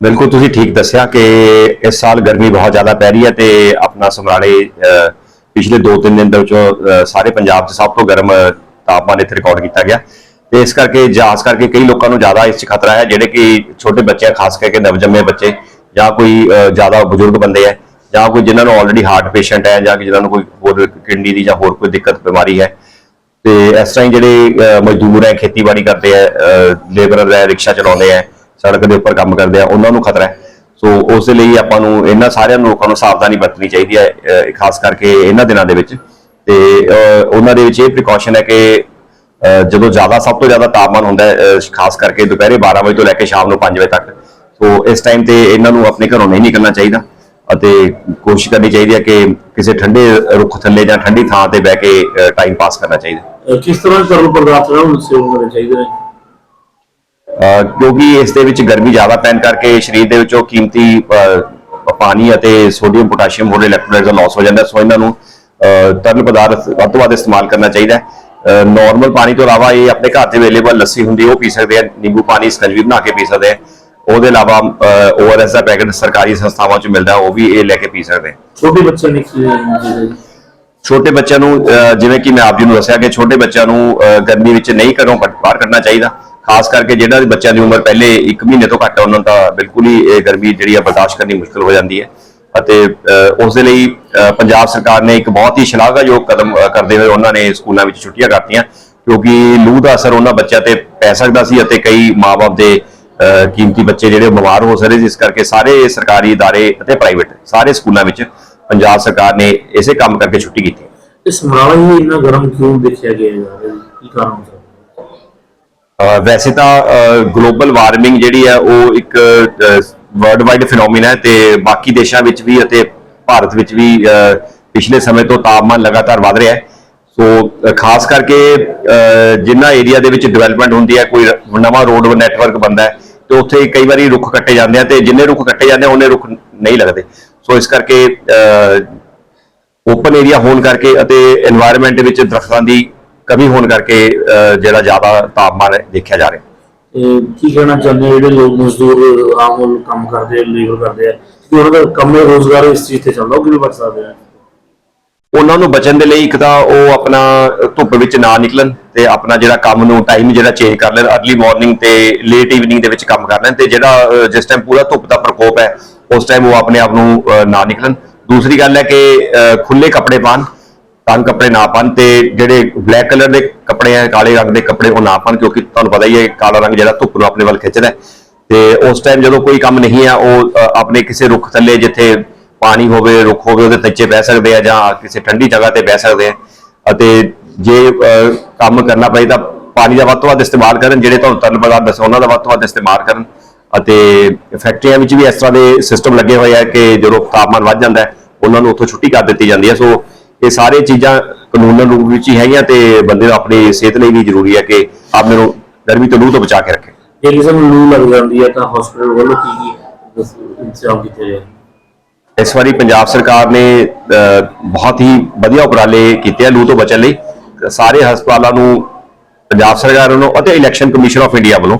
ਬਿਲਕੁਲ ਤੁਸੀਂ ਠੀਕ ਦੱਸਿਆ ਕਿ ਇਸ ਸਾਲ ਗਰਮੀ ਬਹੁਤ ਜ਼ਿਆਦਾ ਪੈ ਰਹੀ ਹੈ ਤੇ ਆਪਣਾ ਸਮਰਾਲੇ ਪਿਛਲੇ 2-3 ਦਿਨ ਦੇ ਵਿੱਚੋਂ ਸਾਰੇ ਪੰਜਾਬ 'ਚ ਸਭ ਤੋਂ ਗਰਮ ਤਾਪਮਾਨ ਇੱਥੇ ਰਿਕਾਰਡ ਕੀਤਾ ਗਿਆ। ਤੇ ਇਸ ਕਰਕੇ ਜਾਸ ਕਰਕੇ ਕਈ ਲੋਕਾਂ ਨੂੰ ਜ਼ਿਆਦਾ ਇਸ 'ਚ ਖਤਰਾ ਹੈ, ਜਿਹੜੇ ਕਿ ਛੋਟੇ ਬੱਚੇ ਖਾਸ ਕਰਕੇ ਨਵਜੰਮੇ ਬੱਚੇ, ਜਾਂ ਕੋਈ ਜ਼ਿਆਦਾ ਬਜ਼ੁਰਗ ਬੰਦੇ ਹੈ ਜਾਂ ਕੋਈ ਜਿਨ੍ਹਾਂ ਨੂੰ ਆਲਰੇਡੀ ਹਾਰਟ ਪੇਸ਼ੈਂਟ ਹੈ, ਜਾਂ ਕਿ ਜਿਨ੍ਹਾਂ ਨੂੰ ਕੋਈ ਹੋਰ ਕਿਡਨੀ ਦੀ ਜਾਂ ਹੋਰ ਕੋਈ ਦਿੱਕਤ, ਬਿਮਾਰੀ ਹੈ। ਤੇ ਇਸ ਤਰ੍ਹਾਂ ਹੀ ਜਿਹੜੇ ਮਜ਼ਦੂਰ ਹੈ, ਖੇਤੀਬਾੜੀ ਕਰਦੇ ਹੈ ਲੇਬਰਰ ਹੈ, ਰਿਕਸ਼ਾ ਚਲਾਉਂਦੇ ਹੈ ਸੜਕ ਦੇ ਉੱਪਰ ਕੰਮ ਕਰਦੇ ਆ, ਉਹਨਾਂ ਨੂੰ ਖਤਰਾ ਹੈ। ਸੋ ਉਸ ਲਈ ਆਪਾਂ ਨੂੰ ਇਹਨਾਂ ਸਾਰਿਆਂ ਲੋਕਾਂ ਨੂੰ ਸਾਵਧਾਨੀ ਵਰਤਣੀ ਚਾਹੀਦੀ ਹੈ ਖਾਸ ਕਰਕੇ ਇਹਨਾਂ ਦਿਨਾਂ ਦੇ ਵਿੱਚ। ਤੇ ਉਹਨਾਂ ਦੇ ਵਿੱਚ ਇਹ ਪ੍ਰੀਕਾਸ਼ਨ ਹੈ ਕਿ ਜਦੋਂ ਜ਼ਿਆਦਾ, ਸਭ ਤੋਂ ਜ਼ਿਆਦਾ ਤਾਪਮਾਨ ਹੁੰਦਾ ਹੈ ਖਾਸ ਕਰਕੇ ਦੁਪਹਿਰੇ 12 ਵਜੇ ਤੋਂ ਲੈ ਕੇ ਸ਼ਾਮ ਨੂੰ 5 ਵਜੇ ਤੱਕ। ਸੋ ਇਸ ਟਾਈਮ ਤੇ ਇਹਨਾਂ ਨੂੰ ਆਪਣੇ ਘਰੋਂ ਨਹੀਂ ਨਿਕਲਣਾ ਚਾਹੀਦਾ ਅਤੇ ਕੋਸ਼ਿਸ਼ ਕਰਨੀ ਚਾਹੀਦੀ ਹੈ ਕਿ ਕਿਸੇ ਠੰਡੇ ਰੁੱਖ ਥੱਲੇ ਜਾਂ ਠੰਡੀ ਥਾਂ ਤੇ ਬਹਿ ਕੇ ਟਾਈਮ ਪਾਸ ਕਰਨਾ ਚਾਹੀਦਾ। ਕਿਸ ਤਰ੍ਹਾਂ ਤਰਲ ਪਦਾਰਥ ਨਾਲ ਸੇਵਨ ਕਰਨੇ ਚਾਹੀਦੇ ਨੇ? ਕਿਉਂਕਿ ਇਸ ਦੇ ਵਿੱਚ ਗਰਮੀ ਜ਼ਿਆਦਾ ਪੈਣ ਕਰਕੇ ਸਰੀਰ ਦੇ ਵਿੱਚੋਂ ਕੀਮਤੀ ਪਾਣੀ ਅਤੇ ਸੋਡੀਅਮ ਪੋਟਾਸ਼ੀਅਮ ਹੋਰ ਇਲੈਕਟ੍ਰੋਲਾਈਟਸ ਦਾ ਲਾਸ ਹੋ ਜਾਂਦਾ। ਸੋ ਇਹਨਾਂ ਨੂੰ ਤਰਲ ਪਦਾਰਥ ਵੱਧ ਤੋਂ ਵੱਧ ਇਸਤੇਮਾਲ ਕਰਨਾ ਚਾਹੀਦਾ ਹੈ। ਨਾਰਮਲ ਪਾਣੀ ਤੋਂ ਇਲਾਵਾ ਇਹ ਆਪਣੇ ਘਰ 'ਚ ਅਵੇਲੇਬਲ ਲੱਸੀ ਹੁੰਦੀ ਉਹ ਪੀ ਸਕਦੇ ਆ। ਨਿੰਬੂ ਪਾਣੀ ਸਕੰਜਵੀ ਬਣਾ ਕੇ ਪੀ ਸਕਦੇ ਆ। ਉਹਦੇ ਇਲਾਵਾ ਓਆਰਐਸ ਦਾ ਪੈਕੇਟ ਸਰਕਾਰੀ ਸੰਸਥਾਵਾਂ 'ਚ ਮਿਲਦਾ ਉਹ ਵੀ ਇਹ ਲੈ ਕੇ ਪੀ ਸਕਦੇ ਛੋਟੇ ਬੱਚਿਆਂ ਨੇ ਛੋਟੇ ਬੱਚਿਆਂ ਨੂੰ ਜਿਵੇਂ ਕਿ ਮੈਂ ਆਪ ਜੀ ਨੂੰ ਦੱਸਿਆ ਕਿ ਛੋਟੇ ਬੱਚਿਆਂ ਨੂੰ ਗਰਮੀ ਵਿੱਚ ਨਹੀਂ ਘਰੋਂ ਬਾਹਰ ਕੱਢਣਾ ਚਾਹੀਦਾ। ਖਾਸ ਕਰਕੇ ਜਿਹੜਾ ਬੱਚਿਆਂ ਦੀ ਉਮਰ ਪਹਿਲੇ 1 ਮਹੀਨੇ ਤੋਂ ਘੱਟ ਹੈ ਉਹਨਾਂ ਨੂੰ ਤਾਂ ਬਿਲਕੁਲ ਹੀ ਇਹ ਗਰਮੀ ਜਿਹੜੀ ਆ ਬਰਦਾਸ਼ਤ ਕਰਨੀ ਮੁਸ਼ਕਲ ਹੋ ਜਾਂਦੀ ਹੈ ਅਤੇ ਅਹ, ਉਸ ਦੇ ਲਈ ਅਹ, ਪੰਜਾਬ ਸਰਕਾਰ ਨੇ ਇੱਕ ਬਹੁਤ ਹੀ ਸ਼ਲਾਘਾਯੋਗ ਕਦਮ ਅਹ, ਕਰਦੇ ਹੋਏ ਉਹਨਾਂ ਨੇ ਸਕੂਲਾਂ ਵਿੱਚ ਛੁੱਟੀਆਂ ਕਰਤੀਆਂ ਕਿਉਂਕਿ ਲੂ ਦਾ ਅਸਰ ਉਹਨਾਂ ਬੱਚਿਆਂ ਤੇ ਪੈ ਸਕਦਾ ਸੀ ਅਤੇ ਕਈ ਮਾਪੇ ਦੇ ਅਹ, ਕੀਮਤੀ ਬੱਚੇ ਜਿਹੜੇ ਬਿਮਾਰ ਹੋ ਸਕਦੇ ਸੀ ਇਸ ਕਰਕੇ ਸਾਰੇ ਸਰਕਾਰੀ ادارے ਅਤੇ ਪ੍ਰਾਈਵੇਟ ਸਾਰੇ ਸਕੂਲਾਂ ਵਿੱਚ ਪੰਜਾਬ ਸਰਕਾਰ ਨੇ ਇਸੇ ਕੰਮ ਕਰਕੇ ਛੁੱਟੀ ਕੀਤੀ ਇਹ ਸਮਰਾਲਾ ਹੀ ਇੰਨਾ ਗਰਮ ਕਿਉਂ ਦੇਖਿਆ ਗਿਆ ਜਾ ਰਿਹਾ ਜੀ ਕੀ ਕਾਰਨ ਹੋ ਸਕਦਾ ਅਹ ਵੈਸੇ ਤਾਂ ਗਲੋਬਲ ਵਾਰਮਿੰਗ ਜਿਹੜੀ ਹੈ, ਉਹ ਇੱਕ ਵਰਲਡ ਵਾਈਡ ਫੀਨੋਮੀਨਾ ਹੈ ਤੇ ਬਾਕੀ ਦੇਸ਼ਾਂ ਵਿੱਚ ਵੀ ਅਤੇ ਭਾਰਤ ਵਿੱਚ ਵੀ ਪਿਛਲੇ ਸਮੇਂ ਤੋਂ ਤਾਪਮਾਨ ਲਗਾਤਾਰ ਵਧ ਰਿਹਾ ਹੈ। ਸੋ ਖਾਸ ਕਰਕੇ ਜਿਨ੍ਹਾਂ ਏਰੀਆ ਦੇ ਵਿੱਚ ਡਿਵੈਲਪਮੈਂਟ ਹੁੰਦੀ ਹੈ, ਕੋਈ ਨਵਾਂ ਰੋਡ ਨੈਟਵਰਕ ਬੰਦਾ ਹੈ, ਤੇ ਉੱਥੇ ਕਈ ਵਾਰੀ ਰੁੱਖ ਕੱਟੇ ਜਾਂਦੇ ਆ ਤੇ ਜਿੰਨੇ ਰੁੱਖ ਕੱਟੇ ਜਾਂਦੇ ਉਹਨੇ ਰੁੱਖ ਨਹੀਂ ਲੱਗਦੇ। ਸੋ, ਇਸ ਕਰਕੇ ਓਪਨ ਏਰੀਆ ਹੋਣ ਕਰਕੇ ਅਤੇ এনवायरमेंट ਵਿੱਚ ਦਰਖਤਾਂ ਦੀ ਕਮੀ ਹੋਣ ਕਰਕੇ ਜਿਹੜਾ ਜ਼ਿਆਦਾ ਤਾਪਮਾਨ ਦੇਖਿਆ ਜਾ ਰਿਹਾ। ਕੀ ਕਹਿਣਾ ਚਾਹੁੰਦੇ ਹੋ? ਜਿਹੜੇ ਲੋਕ ਮਜ਼ਦੂਰ ਆਮ ਕੰਮ ਕਰਦੇ ਆ ਲੇਬਰ ਕਰਦੇ ਆ ਕਿ ਉਹਨਾਂ ਦਾ ਕੰਮ ਹੈ ਰੋਜ਼ਗਾਰ ਇਸ ਚੀਜ਼ ਤੇ ਚੱਲਦਾ? ਉਹ ਕਿਵੇਂ ਬਚ ਸਕਦੇ ਆ? ਉਹਨਾਂ ਨੂੰ ਬਚਣ ਦੇ ਲਈ ਇੱਕ ਤਾਂ ਉਹ ਆਪਣਾ ਧੁੱਪ ਵਿੱਚ ਨਾ ਨਿਕਲਣ ਤੇ ਆਪਣਾ ਜਿਹੜਾ ਕੰਮ ਨੂੰ ਟਾਈਮ ਜਿਹੜਾ ਚੇਂਜ ਕਰ ਲੈਣ अर्ਲੀ ਮਾਰਨਿੰਗ ਤੇ ਲੇਟ ਈਵਨਿੰਗ ਦੇ ਵਿੱਚ ਕੰਮ ਕਰ ਲੈਣ ਤੇ ਜਿਹੜਾ ਜਿਸ ਟਾਈਮ ਪੂਰਾ ਧੁੱਪ ਦਾ ਪ੍ਰਕੋਪ ਹੈ ਉਸ ਟਾਈਮ ਉਹ ਆਪਣੇ ਆਪ ਨੂੰ ਨਾ ਨਿਕਲਣ। ਦੂਸਰੀ ਗੱਲ ਹੈ ਕਿ ਖੁੱਲੇ ਕੱਪੜੇ ਪਾਣ ਤੰਗ ਕੱਪੜੇ ਨਾ ਪਾਣ ਤੇ ਜਿਹੜੇ ਬਲੈਕ ਕਲਰ ਦੇ ਕੱਪੜੇ ਆ, ਕਾਲੇ ਰੰਗ ਦੇ ਕੱਪੜੇ ਉਹ ਨਾ ਪਾਣ ਕਿਉਂਕਿ ਤੁਹਾਨੂੰ ਪਤਾ ਹੀ ਹੈ ਕਾਲਾ ਰੰਗ ਜਿਹੜਾ ਧੁੱਪ ਨੂੰ ਆਪਣੇ ਵੱਲ ਖਿੱਚਦਾ ਹੈ। ਤੇ ਉਸ ਟਾਈਮ ਜਦੋਂ ਕੋਈ ਕੰਮ ਨਹੀਂ ਆ, ਉਹ ਆਪਣੇ ਕਿਸੇ ਰੁੱਖ ਥੱਲੇ ਜਿੱਥੇ ਪਾਣੀ ਹੋਵੇ, ਰੁੱਖ ਹੋਵੇ, ਉਹਦੇ ਥੱਲੇ ਬਹਿ ਸਕਦੇ ਆ ਜਾਂ ਕਿਸੇ ਠੰਡੀ ਜਗ੍ਹਾ ਤੇ ਬਹਿ ਸਕਦੇ ਆ। ਅਤੇ ਜੇ ਕੰਮ ਕਰਨਾ ਪਏ ਤਾਂ ਪਾਣੀ ਦਾ ਵੱਧ ਤੋਂ ਵੱਧ ਇਸਤੇਮਾਲ ਕਰਨ, ਜਿਹੜੇ ਤੁਹਾਨੂੰ ਤਰਲ ਪਦਾਰਥ ਦੱਸੇ ਉਹਨਾਂ ਦਾ ਵੱਧ ਤੋਂ ਵੱਧ ਇਸਤੇਮਾਲ ਕਰਨ। ਅਤੇ ਫੈਕਟਰੀਆਂ ਵਿੱਚ ਵੀ ਇਸ ਤਰ੍ਹਾਂ ਦੇ ਸਿਸਟਮ ਲੱਗੇ ਹੋਏ ਆ ਕਿ ਜਦੋਂ ਤਾਪਮਾਨ ਵੱਧ ਜਾਂਦਾ ਉਹਨਾਂ ਨੂੰ ਉੱਥੋਂ ਛੁੱਟੀ ਕਰ ਦਿੱਤੀ ਜਾਂਦੀ ਹੈ। ਸੋ ਇਹ ਸਾਰੇ ਚੀਜ਼ਾਂ ਕਾਨੂੰਨ ਰੂਪ ਵਿੱਚ ਹੀ ਹੈਗੀਆਂ ਤੇ ਬੰਦੇ ਨੂੰ ਆਪਣੀ ਸਿਹਤ ਲਈ ਵੀ ਜ਼ਰੂਰੀ ਹੈ ਕਿ ਆਪਣੇ ਨੂੰ ਗਰਮੀ ਤੋਂ ਲੂ ਤੋਂ ਬਚਾ ਕੇ ਰੱਖੇ। ਜੇ ਕਿਸੇ ਨੂੰ ਲੂ ਲੱਗ ਜਾਂਦੀ ਹੈ ਤਾਂ ਹਸਪੀਟਲ ਵੱਲੋਂ ਕੀ ਇੰਤਜ਼ਾਮ ਕੀਤੇ ਜਾਏ ਇਸ ਵਾਰੀ ਪੰਜਾਬ ਸਰਕਾਰ ਨੇ ਬਹੁਤ ਹੀ ਵਧੀਆ ਉਪਰਾਲੇ ਕੀਤੇ ਆ ਲੂ ਤੋਂ ਬਚਣ ਲਈ। ਸਾਰੇ ਹਸਪਤਾਲਾਂ ਨੂੰ ਪੰਜਾਬ ਸਰਕਾਰ ਵੱਲੋਂ ਅਤੇ ਇਲੈਕਸ਼ਨ ਕਮਿਸ਼ਨ ਆਫ ਇੰਡੀਆ ਵੱਲੋਂ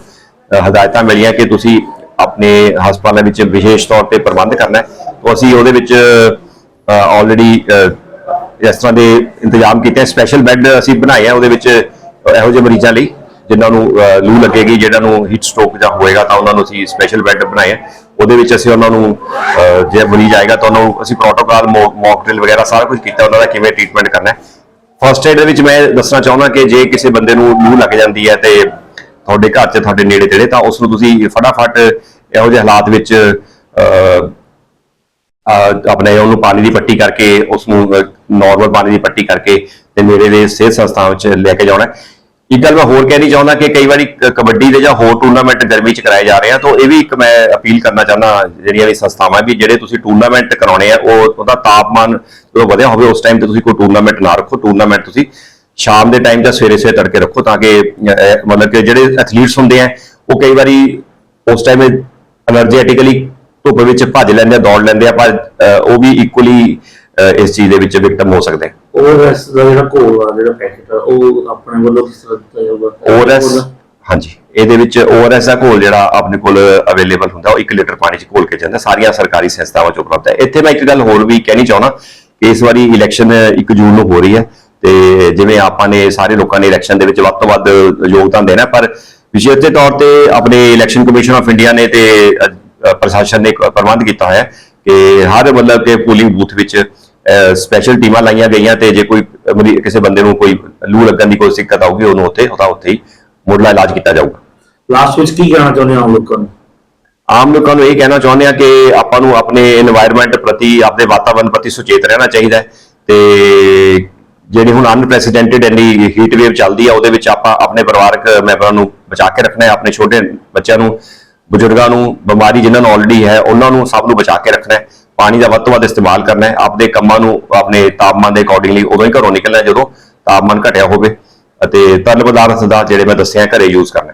ਹਦਾਇਤਾਂ ਮਿਲੀਆਂ ਕਿ ਤੁਸੀਂ ਆਪਣੇ ਹਸਪਤਾਲਾਂ ਵਿੱਚ ਵਿਸ਼ੇਸ਼ ਤੌਰ ਤੇ ਪ੍ਰਬੰਧ ਕਰਨਾ ਹੈ। ਤਾਂ ਅਸੀਂ ਉਹਦੇ ਵਿੱਚ ਆਲਰੇਡੀ ਇਸ ਤਰ੍ਹਾਂ ਦੇ ਇੰਤਜ਼ਾਮ ਕੀਤੇ ਸਪੈਸ਼ਲ ਬੈੱਡ ਅਸੀਂ ਬਣਾਏ ਆ, ਉਹਦੇ ਵਿੱਚ ਇਹੋ ਜਿਹੇ ਮਰੀਜ਼ਾਂ ਲਈ, ਜਿਨ੍ਹਾਂ ਨੂੰ ਲੂ ਲੱਗੇਗੀ, ਜਿਹਨਾਂ ਨੂੰ ਹੀਟ ਸਟ੍ਰੋਕ ਜਾਂ ਹੋਏਗਾ, ਤਾਂ ਉਹਨਾਂ ਨੂੰ ਅਸੀਂ ਸਪੈਸ਼ਲ ਬੈੱਡ ਬਣਾਏ ਆ। ਉਹਦੇ ਵਿੱਚ ਅਸੀਂ ਉਹਨਾਂ ਨੂੰ ਜੇ ਮਰੀਜ਼ ਆਏਗਾ ਤਾਂ ਉਹਨਾਂ ਨੂੰ ਅਸੀਂ ਪ੍ਰੋਟੋਕਾਲ ਮੌਕ ਡਰਿਲ ਵਗੈਰਾ ਸਾਰਾ ਕੁਝ ਕੀਤਾ, ਉਹਨਾਂ ਦਾ ਕਿਵੇਂ ਟ੍ਰੀਟਮੈਂਟ ਕਰਨਾ ਹੈ। ਫਰਸਟ ਏਡ ਦੇ ਵਿੱਚ ਮੈਂ ਦੱਸਣਾ ਚਾਹੁੰਦਾ ਕਿ ਜੇ ਕਿਸੇ ਬੰਦੇ ਨੂੰ ਲੂ ਲੱਗ ਜਾਂਦੀ ਹੈ ਤੇ ਤੁਹਾਡੇ ਘਰ 'ਚ ਤੁਹਾਡੇ ਨੇੜੇ ਤੇੜੇ, ਤਾਂ ਉਸ ਨੂੰ ਤੁਸੀਂ ਫਟਾਫਟ ਇਹੋ ਜਿਹੇ ਹਾਲਾਤ ਵਿੱਚ ਆਪਣੇ ਉਹਨੂੰ ਪਾਣੀ ਦੀ ਪੱਟੀ ਕਰਕੇ, ਉਸ ਨੂੰ ਨਾਰਮਲ ਪਾਣੀ ਦੀ ਪੱਟੀ ਕਰਕੇ ਤੇ ਮੇਰੇ ਦੇ ਸਿਹਤ ਸੰਸਥਾਵਾਂ ਵਿੱਚ ਲੈ ਕੇ ਜਾਣਾ ਇੱਕ ਗੱਲ ਮੈਂ ਹੋਰ ਕਹਿਣੀ ਚਾਹੁੰਦਾ ਕਿ ਕਈ ਵਾਰੀ ਕਬੱਡੀ ਦੇ ਜਾਂ ਹੋਰ ਟੂਰਨਾਮੈਂਟ ਗਰਮੀ 'ਚ ਕਰਾਏ ਜਾ ਰਹੇ ਆ, ਤਾਂ ਇਹ ਵੀ ਇੱਕ ਮੈਂ ਅਪੀਲ ਕਰਨਾ ਚਾਹੁੰਦਾ ਜਿਹੜੀਆਂ ਵੀ ਸੰਸਥਾਵਾਂ ਵੀ ਜਿਹੜੇ ਤੁਸੀਂ ਟੂਰਨਾਮੈਂਟ ਕਰਾਉਣੇ ਆ, ਉਹ, ਉਹਦਾ ਤਾਪਮਾਨ ਜਦੋਂ ਵਧਿਆ ਹੋਵੇ, ਉਸ ਟਾਈਮ ਤੇ ਤੁਸੀਂ ਕੋਈ ਟੂਰਨਾਮੈਂਟ ਨਾ ਰੱਖੋ। ਟੂਰਨਾਮੈਂਟ ਤੁਸੀਂ ਸ਼ਾਮ ਦੇ ਟਾਈਮ ਜਾਂ ਸਵੇਰੇ ਸਵੇਰੇ ਤੜਕੇ ਰੱਖੋ ਤਾਂ ਕਿ ਮਤਲਬ ਕਿ ਜਿਹੜੇ ਐਥਲੀਟਸ ਹੁੰਦੇ ਆ, ਉਹ ਕਈ ਵਾਰੀ ਉਸ ਟਾਈਮ ਐਨਰਜੈਟਿਕਲੀ ਧੁੱਪ ਵਿੱਚ ਭੱਜ ਲੈਂਦੇ ਆ ਦੌੜ ਲੈਂਦੇ ਆ ਪਰ ਅਹ, ਉਹ ਵੀ ਇਕੁਅਲੀ ਇਸ ਚੀਜ਼ ਦੇ ਵਿੱਚ ਵਿਕਟਮ ਹੋ ਸਕਦੇ ਆ। ਦਾ ਜਿਹੜਾ ਘੋਲ ਆ ਜਿਹੜਾ ਪੈਕੇਟ ਆ ਉਹ ਆਪਣੇ ਵੱਲੋਂ ਕਿਸ ਤਰ੍ਹਾਂ ਦਿੱਤਾ ਜਾਊਗਾ? ਓਰਐਸ ਹਾਂਜੀ। ਇਹਦੇ ਵਿੱਚ ਓਆਰਐਸ ਦਾ ਘੋਲ ਜਿਹੜਾ ਆਪਣੇ ਕੋਲ ਅਵੇਲੇਬਲ ਹੁੰਦਾ ਉਹ 1 ਲੀਟਰ ਪਾਣੀ 'ਚ ਘੋਲ ਕੇ ਜਾਂਦਾ। ਸਾਰੀਆਂ ਸਰਕਾਰੀ ਸੰਸਥਾਵਾਂ 'ਚ ਉਪਲਬਧ ਹੈ। ਇੱਥੇ ਮੈਂ ਇੱਕ ਗੱਲ ਹੋਰ ਵੀ ਕਹਿਣੀ ਚਾਹੁੰਦਾ ਕਿ ਇਸ ਵਾਰੀ ਇਲੈਕਸ਼ਨ 1 ਜੂਨ ਨੂੰ ਹੋ ਰਹੀ ਹੈ ਤੇ ਜਿਵੇਂ ਆਪਾਂ ਨੇ ਸਾਰੇ ਲੋਕਾਂ ਨੇ ਇਲੈਕਸ਼ਨ ਦੇ ਵਿੱਚ ਵੱਧ ਤੋਂ ਵੱਧ ਯੋਗਦਾਨ ਦੇਣਾ ਪਰ ਵਿਸ਼ੇਸ਼ ਤੌਰ ਤੇ ਆਪਣੇ ਇਲੈਕਸ਼ਨ ਕਮਿਸ਼ਨ ਆਫ ਇੰਡੀਆ ਨੇ ਤੇ ਪ੍ਰਸ਼ਾਸਨ ਨੇ ਪ੍ਰਬੰਧ ਕੀਤਾ ਹੋਇਆ ਕਿ ਹਰ ਮਤਲਬ ਕਿ ਪੂਲਿੰਗ ਬੂਥ ਵਿੱਚ ਸਪੈਸ਼ਲ ਟੀਮਾਂ ਲਾਈਆਂ ਗਈਆਂ ਤੇ ਜੇ ਕੋਈ ਕਿਸੇ ਬੰਦੇ ਨੂੰ ਕੋਈ ਲੂ ਲੱਗਣ ਦੀ ਕੋਈ ਦਿੱਕਤ ਆਊਗੀ ਉਹਨੂੰ ਉੱਥੇ ਉਹਦਾ ਉੱਥੇ ਹੀ ਮੁੱਢਲਾ ਇਲਾਜ ਕੀਤਾ ਜਾਊਗਾ। ਲਾਸਟ ਵਿੱਚ ਕੀ ਕਹਿਣਾ ਚਾਹੁੰਦੇ ਆਮ ਲੋਕਾਂ ਨੂੰ? ਆਮ ਲੋਕਾਂ ਨੂੰ ਇਹ ਕਹਿਣਾ ਚਾਹੁੰਦੇ ਆ ਕਿ ਆਪਾਂ ਨੂੰ ਆਪਣੇ এনवायरमेंट ਪ੍ਰਤੀ ਆਪਣੇ ਵਾਤਾਵਰਨ ਪ੍ਰਤੀ ਸੁਚੇਤ ਰਹਿਣਾ ਚਾਹੀਦਾ ਹੈ ਤੇ ਜਿਹੜੀ ਹੁਣ ਅਨਪ੍ਰੈਸੀਡੈਂਟਡ ਇੰਨੀ ਹੀਟ ਵੇਵ ਚੱਲਦੀ ਆ ਉਹਦੇ ਵਿੱਚ ਆਪਾਂ ਆਪਣੇ ਪਰਿਵਾਰਕ ਮੈਂਬਰਾਂ ਨੂੰ ਬਚਾ ਕੇ ਰੱਖਣਾ ਹੈ ਆਪਣੇ ਛੋਟੇ ਬੱਚਿਆਂ ਨੂੰ ਬਜ਼ੁਰਗਾਂ ਨੂੰ, ਬਿਮਾਰੀ ਜਿਨ੍ਹਾਂ ਨੂੰ ਆਲਰੇਡੀ ਹੈ, ਉਹਨਾਂ ਨੂੰ ਸਭ ਨੂੰ ਬਚਾ ਕੇ ਰੱਖਣਾ ਹੈ। ਪਾਣੀ ਦਾ ਵੱਧ ਤੋਂ ਵੱਧ ਇਸਤੇਮਾਲ ਕਰਨਾ ਹੈ। ਆਪਦੇ ਕੰਮਾਂ ਨੂੰ, ਆਪਣੇ ਤਾਪਮਾਨ ਦੇ ਅਕੋਰਡਿੰਗਲੀ ਉਦੋਂ ਹੀ ਘਰੋਂ ਨਿਕਲਣਾ ਜਦੋਂ ਤਾਪਮਾਨ ਘਟਿਆ ਹੋਵੇ। ਅਤੇ ਤਰਲ ਪਦਾਰਥ ਦਾ, ਜਿਹੜੇ ਮੈਂ ਦੱਸਿਆ, ਘਰੇ ਯੂਜ਼ ਕਰਨਾ